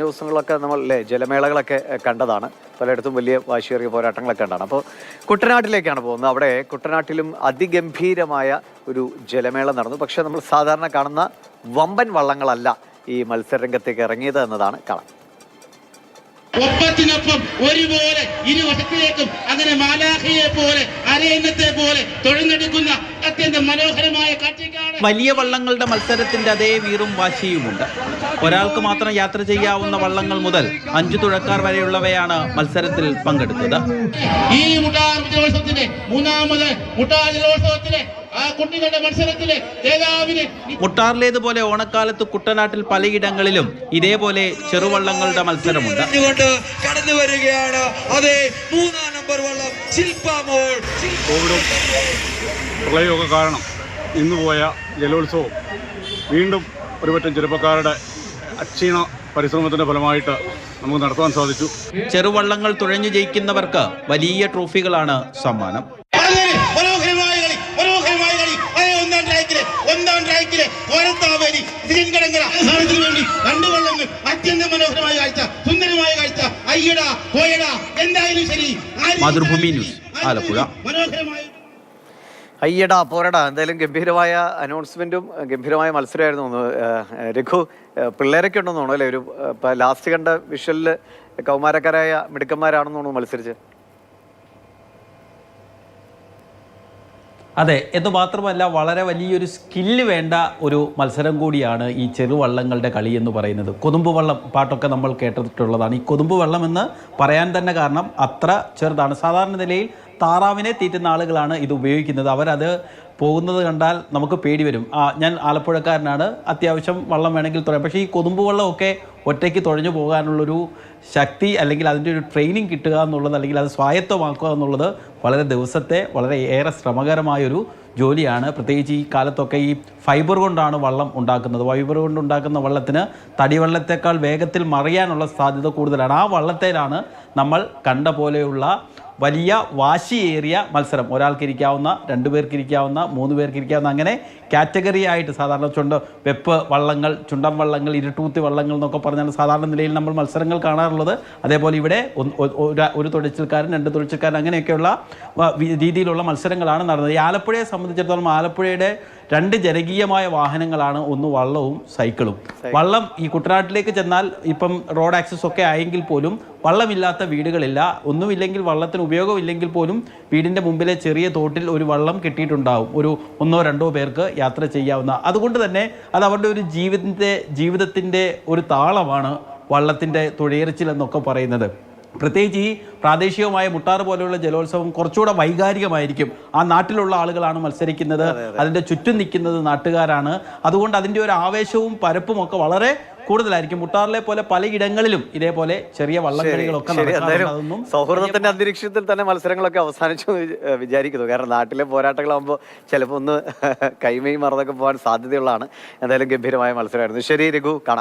ദിവസങ്ങളൊക്കെ നമ്മൾ അല്ലേ ജലമേളകളൊക്കെ കണ്ടതാണ്. പലയിടത്തും വലിയ വാശിയേറിയ പോരാട്ടങ്ങളൊക്കെ ഉണ്ടാണ് അപ്പോൾ കുട്ടനാട്ടിലേക്കാണ് പോകുന്നത്. അവിടെ കുട്ടനാട്ടിലും അതിഗംഭീരമായ ഒരു ജലമേള നടന്നു. പക്ഷേ നമ്മൾ സാധാരണ കാണുന്ന വമ്പൻ വള്ളങ്ങളല്ല ഈ മത്സരരംഗത്തേക്ക് ഇറങ്ങിയത് എന്നതാണ് കാണാം ഒപ്പത്തിനൊപ്പം ഒരുപോലെ ഇരുവശത്തിലേക്കും അങ്ങനെ മാലാഖയെ പോലെ അരയന്നത്തെ പോലെ തൊഴിലെടുക്കുന്ന അത്യന്തം മനോഹരമായ കാഴ്ചക്കാണ് വലിയ വള്ളങ്ങളുടെ മത്സരത്തിന്റെ അതേ വീറും വാശിയുമുണ്ട്. ഒരാൾക്ക് മാത്രം യാത്ര ചെയ്യാവുന്ന വള്ളങ്ങൾ മുതൽ അഞ്ചു തുഴക്കാർ വരെയുള്ളവയാണ് മത്സരത്തിൽ പങ്കെടുത്തത്. ഈ മുട്ടാർ ജലോത്സവത്തിന്റെ മൂന്നാമത് മുട്ടാർ ജലോത്സവത്തിലെ ആ കുട്ടികളുടെ മത്സരത്തിലെ ജേതാവിന് മുട്ടാറിലേതുപോലെ ഓണക്കാലത്ത് കുട്ടനാട്ടിൽ പലയിടങ്ങളിലും ഇതേപോലെ ചെറുവള്ളങ്ങളുടെ മത്സരമുണ്ട്. കടന്നു വരികയാണ്. അതെ മൂന്നാം നമ്പർ വള്ളം ശില്പ മോൾ. കോവിഡും പ്രളയമൊക്കെ കാരണം ഇന്ന് പോയ ജലോത്സവം വീണ്ടും ഒരുപറ്റം ചെറുപ്പക്കാരുടെ അക്ഷീണ പരിശ്രമത്തിന്റെ ഫലമായിട്ട് നമുക്ക് നടത്താൻ സാധിച്ചു. ചെറുവള്ളങ്ങൾ തുഴഞ്ഞു ജയിക്കുന്നവർക്ക് വലിയ ട്രോഫികളാണ് സമ്മാനം. തിരുങ്കടങ്കര സാധനത്തിന് വേണ്ടി രണ്ട് വള്ളങ്ങൾ അത്യന്തം മനോഹരമായ കാഴ്ച സുന്ദരമായ കാഴ്ച. അയ്യടാ പോയടാ എന്തായാലും ശരി. മാതൃഭൂമി ന്യൂസ്, ആലപ്പുഴ. മനോഹരമായ അയ്യടാ പോരടാ. എന്തായാലും ഗംഭീരമായ അനൗൺസ്മെന്റും ഗംഭീരമായ മത്സരമായിരുന്നു തോന്നുന്നു രഘു പിള്ളേരൊക്കെ ഉണ്ടെന്ന് തോന്നുന്നു അല്ലേ? ഒരു ഇപ്പം ലാസ്റ്റ് കണ്ട വിഷ്വലിൽ കൗമാരക്കാരായ മിടുക്കന്മാരാണെന്ന് തോന്നുന്നു മത്സരിച്ച്. അതെ എന്ന് മാത്രമല്ല വളരെ വലിയൊരു സ്കില്ല് വേണ്ട ഒരു മത്സരം കൂടിയാണ് ഈ ചെറുവള്ളങ്ങളുടെ കളി എന്ന് പറയുന്നത്. കൊതുമ്പ് വള്ളം പാട്ടൊക്കെ നമ്മൾ കേട്ടിട്ടുള്ളതാണ്. ഈ കൊതുമ്പ് വള്ളം എന്ന് പറയാൻ തന്നെ കാരണം അത്ര ചെറുതാണ്. സാധാരണ നിലയിൽ താറാവിനെ തീറ്റുന്ന ആളുകളാണ് ഇത് ഉപയോഗിക്കുന്നത്. അവരത് പോകുന്നത് കണ്ടാൽ നമുക്ക് പേടി വരും. ആ ഞാൻ ആലപ്പുഴക്കാരനാണ്. അത്യാവശ്യം വള്ളം വേണമെങ്കിൽ തുഴയാം പക്ഷേ ഈ കൊതുമ്പ് വള്ളമൊക്കെ ഒറ്റയ്ക്ക് തുഴഞ്ഞു പോകാനുള്ളൊരു ശക്തി അല്ലെങ്കിൽ അതിന്റെ ഒരു ട്രെയിനിങ് കിട്ടുക എന്നുള്ളത് അല്ലെങ്കിൽ അത് സ്വായത്തമാക്കുക എന്നുള്ളത് വളരെ ദിവസത്തെ വളരെ ഏറെ ശ്രമകരമായൊരു ജോലിയാണ്. പ്രത്യേകിച്ച് ഈ കാലത്തൊക്കെ ഈ ഫൈബർ കൊണ്ടാണ് വള്ളം ഉണ്ടാക്കുന്നത്. ഫൈബർ കൊണ്ട് ഉണ്ടാക്കുന്ന വള്ളത്തിന് തടിവള്ളത്തേക്കാൾ വേഗത്തിൽ മറിയാനുള്ള സാധ്യത കൂടുതലാണ്. ആ വള്ളത്തേലാണ് നമ്മൾ കണ്ട പോലെയുള്ള വലിയ വാശിയേറിയ മത്സരം. ഒരാൾക്ക് ഇരിക്കാവുന്ന രണ്ടു പേർക്ക് ഇരിക്കാവുന്ന മൂന്ന് പേർക്ക് ഇരിക്കാവുന്ന അങ്ങനെ കാറ്റഗറി ആയിട്ട് സാധാരണ ചുണ്ട് വെപ്പ് വള്ളങ്ങൾ ചുണ്ടൻ വള്ളങ്ങൾ ഇരുട്ടൂത്തി വള്ളങ്ങൾ എന്നൊക്കെ പറഞ്ഞാൽ സാധാരണ നിലയിൽ നമ്മൾ മത്സരങ്ങൾ കാണാറുള്ളത്. അതേപോലെ ഇവിടെ ഒരു തുഴച്ചിൽക്കാരൻ രണ്ട് തുഴച്ചിൽക്കാരൻ അങ്ങനെയൊക്കെയുള്ള രീതിയിലുള്ള മത്സരങ്ങളാണ് നടന്നത്. ഈ ആലപ്പുഴയെ സംബന്ധിച്ചിടത്തോളം ആലപ്പുഴയുടെ രണ്ട് ജനകീയമായ വാഹനങ്ങളാണ്. ഒന്ന് വള്ളവും സൈക്കിളും. വള്ളം ഈ കുട്ടനാട്ടിലേക്ക് ചെന്നാൽ ഇപ്പം റോഡ് ആക്സസ് ഒക്കെ ആയെങ്കിൽ പോലും വള്ളമില്ലാത്ത വീടുകളില്ല. ഒന്നുമില്ലെങ്കിൽ വള്ളത്തിന് ഉപയോഗമില്ലെങ്കിൽ പോലും വീടിന്റെ മുമ്പിലെ ചെറിയ തോട്ടിൽ ഒരു വള്ളം കിട്ടിയിട്ടുണ്ടാവും. ഒരു ഒന്നോ രണ്ടോ പേർക്ക് യാത്ര ചെയ്യാവുന്ന. അതുകൊണ്ട് തന്നെ അത് അവരുടെ ഒരു ജീവിതത്തിന്റെ ജീവിതത്തിന്റെ ഒരു താളമാണ് വള്ളത്തിന്റെ തുഴയിറച്ചിൽ എന്നൊക്കെ പറയുന്നത്. പ്രത്യേകിച്ച് ഈ പ്രാദേശികമായ മുട്ടാറ് പോലെയുള്ള ജലോത്സവം കുറച്ചുകൂടെ വൈകാരികമായിരിക്കും. ആ നാട്ടിലുള്ള ആളുകളാണ് മത്സരിക്കുന്നത്. അതിന്റെ ചുറ്റും നിൽക്കുന്നത് നാട്ടുകാരാണ്. അതുകൊണ്ട് അതിന്റെ ഒരു ആവേശവും പരപ്പും ഒക്കെ വളരെ കൂടുതലായിരിക്കും. മുട്ടാറിലെ പോലെ പലയിടങ്ങളിലും ഇതേപോലെ ചെറിയ വള്ളംകളികളൊക്കെ സൗഹൃദത്തിന്റെ അന്തരീക്ഷത്തിൽ തന്നെ മത്സരങ്ങളൊക്കെ അവസാനിച്ചു വിചാരിക്കുന്നു. കാരണം നാട്ടിലെ പോരാട്ടങ്ങളാകുമ്പോൾ ചിലപ്പോൾ ഒന്ന് കൈമയും മറന്നൊക്കെ പോകാൻ സാധ്യതയുള്ളതാണ്. എന്തായാലും ഗംഭീരമായ മത്സരമായിരുന്നു. ശരി രഘു കാണാം.